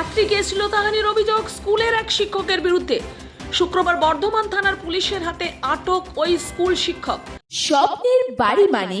ছাত্রীকে তাহানির অভিযোগ স্কুলের এক শিক্ষকের বিরুদ্ধে। শুক্রবার বর্ধমান থানার পুলিশের হাতে আটক ওই স্কুল শিক্ষক। স্বপ্নের বাড়ি মানে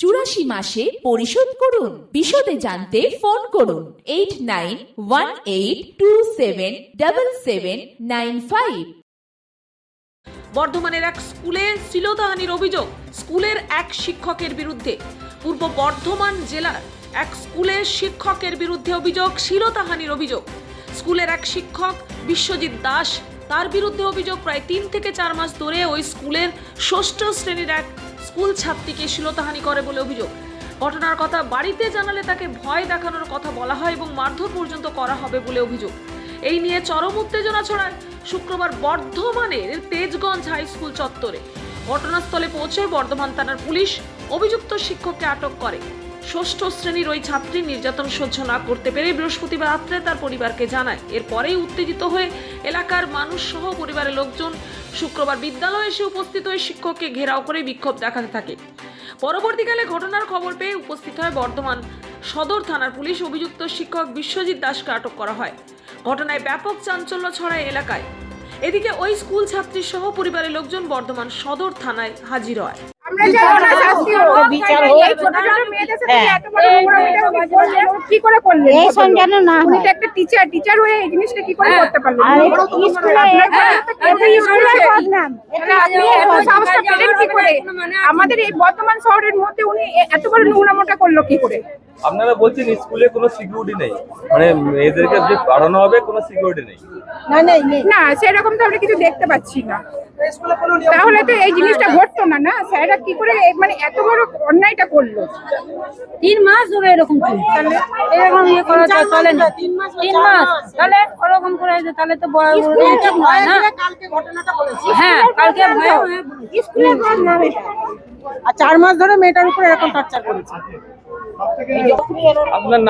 চুরাশি মাসে পরিশোধ করুন। বিশদে জানতে ফোন করুন। Eight nine one eight two seven double seven nine five. বর্ধমানের এক স্কুলে শ্লীলতাহানির অভিযোগ। স্কুলের এক শিক্ষকের বিরুদ্ধে। পূর্ব বর্ধমান জেলার এক স্কুলের শিক্ষকের বিরুদ্ধে অভিযোগ, শ্লীলতাহানির অভিযোগ। স্কুলের এক শিক্ষক, বিশ্বজিৎ দাস তার বিরুদ্ধে অভিযোগ প্রায় তিন থেকে চার মাস ধরে ওই স্কুলের ষষ্ঠ শ্রেণির এক স্কুল ছাত্রীকে শ্লীলতাহানি করে বলে অভিযোগ। ঘটনার কথা বাড়িতে জানালে তাকে ভয় দেখানোর কথা বলা হয় এবং মারধর পর্যন্ত করা হবে বলে অভিযোগ। এই নিয়ে চরম উত্তেজনা ছড়ায় শুক্রবার বর্ধমানের তেজগঞ্জ হাই স্কুল চত্বরে। ঘটনাস্থলে পৌঁছে বর্ধমান থানার পুলিশ অভিযুক্ত শিক্ষককে আটক করে। ষষ্ঠ শ্রেণির ওই ছাত্রী নির্যাতন সহ্য না করতে পেরে বৃহস্পতিবার রাত্রে তার পরিবারকে জানায়। এরপরেই উত্তেজিত হয়ে এলাকার মানুষ সহ পরিবারের লোকজন শুক্রবার বিদ্যালয়ে এসে উপস্থিত হয়ে শিক্ষককে ঘেরাও করে বিক্ষোভ দেখাতে থাকে। পরবর্তীকালে ঘটনার খবর পেয়ে উপস্থিত হয় বর্ধমান সদর থানার পুলিশ। অভিযুক্ত শিক্ষক বিশ্বজিৎ দাসকে আটক করা হয়। ঘটনায় ব্যাপক চাঞ্চল্য ছড়ায় এলাকায়। এদিকে ওই স্কুল ছাত্রী সহ পরিবারের লোকজন বর্ধমান সদর থানায় হাজির হয়। আমাদের এই বর্তমান শহরের মধ্যে উনি এত বড় নোংরামোটা করল কি করে? আপনারা বলছেন স্কুলে কোনো সিকিউরিটি নেই। মানে এদেরকে যে বাড়ানো হবে কোনো সিকিউরিটি নেই। না না সেরকম তো আমরা কিছু দেখতে পাচ্ছি না। তাহলে তো এই জিনিসটা ঘটতো না না? স্যাররা কি করে মানে এত বড় অন্যায়টা করল? তিন মাস ধরে এরকম। তাহলে এরকম ইয়ে করা তো চলে না। তিন মাস তাহলে ওরকম করে যে তাহলে তো বড় হ্যাঁ কালকে বদনাম আর চার মাস ধরে মেয়েটার উপর এরকম টর্চার করেছে। আপনার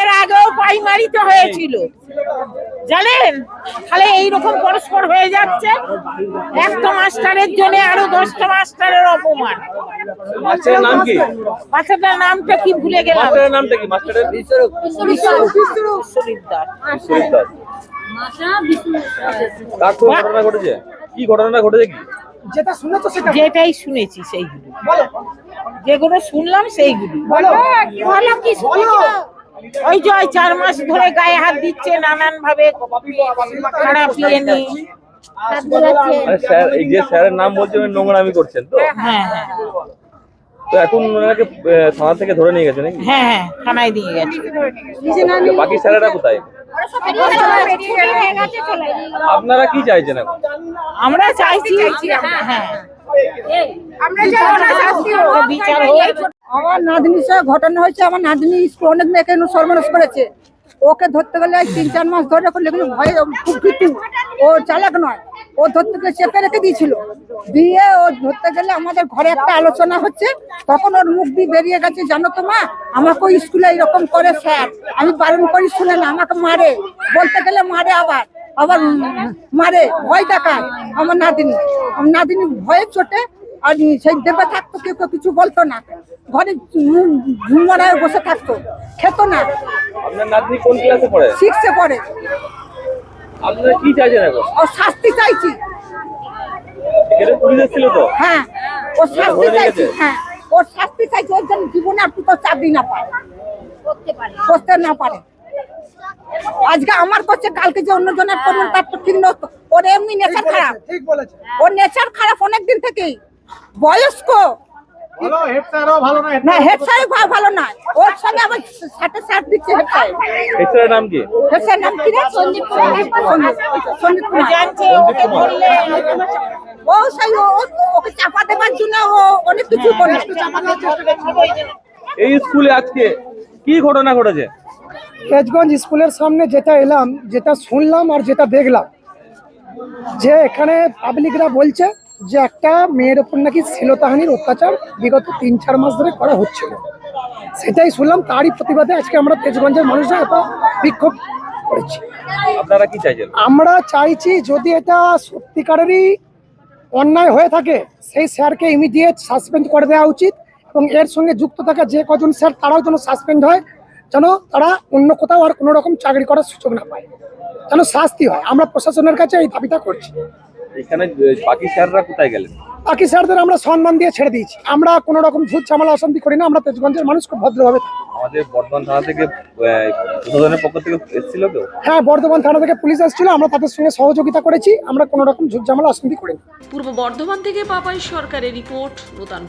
এর আগেও প্রাইমারিতে হয়েছিল। জানেন? তাহলে এইরকম পরস্পর হয়ে যাচ্ছে। একটা মাস্টারের জন্য আরও দশটা মাস্টারের অপমান। মাস্টারের নাম কি? বাচ্চাটার নামটা কি ভুলে গেলাম? মাস্টারের নামটা কি? মাস্টারের? ঘটনা ঘটেছে? কি যেটাই শুনেছি সেইগুলো। যেগুলো শুনলাম সেইগুলো। বলো। কি ওই যে ওই চার মাস ধরে গায়ে হাত দিচ্ছে নানান ভাবে খারাপ ইয়ে নিয়ে। স্যার এই যে স্যারের নাম বলছে নোংরামি করছেন তো? হ্যাঁ হ্যাঁ তো এখন ওনাকে থানা থেকে ধরে নিয়ে গেছে নাকি? হ্যাঁ হ্যাঁ থানায় দিয়ে গেছে। বাকি স্যারেরা কোথায়? আপনারা কি চাইছেন এখন? আমরা চাইছি চাইছি হ্যাঁ আমরা নাতনির সাথে ঘটনা হয়েছে আমার নাতনি স্কুল অনেক মেয়েকে সর্বনাশ করেছে। ওকে ধরতে গেলে তিন চার মাস ধরে করলে কিন্তু ভয় খুব ভীতু। ও চালাক নয় ও ধরতে গেলে চেপে রেখে দিয়েছিল। দিয়ে ও ধরতে গেলে আমাদের ঘরে একটা আলোচনা হচ্ছে তখন ওর মুখ দিয়ে বেরিয়ে গেছে জানো তো মা আমাকে স্কুলে এরকম করে স্যার আমি বারণ করি শুনে না আমাকে মারে। বলতে গেলে মারে আবার আবার মারে ভয় দেখায় আমার নাতনি। আমার নাতনি ভয়ে চোটে আর সেই দেবে থাকতো কেউ কেউ কিছু বলতো না। ঘরে ঝুমরায় বসে থাকতো খেত না। আপনার নাতনি কোন ক্লাসে পড়ে? শিখছে পরে আপনারা কি চাইছেন এখন? ও শাস্তি চাইছি। পুলিশ তো? হ্যাঁ ও শাস্তি চাইছি হ্যাঁ ও শাস্তি চাইছি ওর জন্য জীবনে আর তো চাকরি না পায়। করতে না পারে। আজকে আমার করছে কালকে যে অন্য জনের করবেন তার তো ঠিক ওর এমনি নেচার খারাপ ওর নেচার খারাপ অনেক দিন থেকেই। বয়স্ক। না হেড সাহেব ভালো ওর সঙ্গে আবার সাথে সাথ দিচ্ছে হেড সাহেব নাম কি? হেড সাহেব নাম কি রে? সঞ্জীব কুমার। সঞ্জীব কুমার। জানছে ওকে বললে ও সেই ও- ও- ওকে চাপা দেবার জন্য ও অনেক কিছু করে এই স্কুলে আজকে কি ঘটনা ঘটেছে? তেজগঞ্জ স্কুলের সামনে যেটা এলাম যেটা শুনলাম আর যেটা দেখলাম যে এখানে পাবলিকরা বলছে যে একটা মেয়ের ওপর নাকি শ্লীলতাহানির অত্যাচার বিগত তিন চার মাস ধরে করা হচ্ছিল। সেটাই শুনলাম তারই প্রতিবাদে আজকে আমরা তেজগঞ্জের মানুষরা এত বিক্ষোভ করেছি। আপনারা কি চাইছেন? আমরা চাইছি যদি এটা সত্যিকারেরই অন্যায় হয়ে থাকে সেই স্যারকে ইমিডিয়েট সাসপেন্ড করে দেওয়া উচিত এবং এর সঙ্গে যুক্ত থাকা যে কজন স্যার তারাও যেন সাসপেন্ড হয় যেন তারা অন্য কোথাও আর কোনো রকম চাকরি করার সুযোগ না পায়। যেন শাস্তি হয়। আমরা প্রশাসনের কাছে এই দাবিটা করছি। এখানে বাকি স্যাররা কোথায় গেলেন? বাকি স্যারদের আমরা সম্মান দিয়ে ছেড়ে দিয়েছি। আমরা কোনো রকম ঝুট ঝামেলা অশান্তি করি না আমরা তেজগঞ্জের মানুষ খুব ভদ্রভাবে আমাদের বর্ধমান থানা থেকে প্রশাসনের পক্ষ থেকে এসেছিল তো হ্যাঁ বর্ধমান থানা থেকে পুলিশ এসেছিল আমরা তাদের সঙ্গে সহযোগিতা করেছি আমরা কোনো রকম ঝুট ঝামেলা অশান্তি করিনি পূর্ব বর্ধমান থেকে পাপাই সরকারের রিপোর্ট নূতন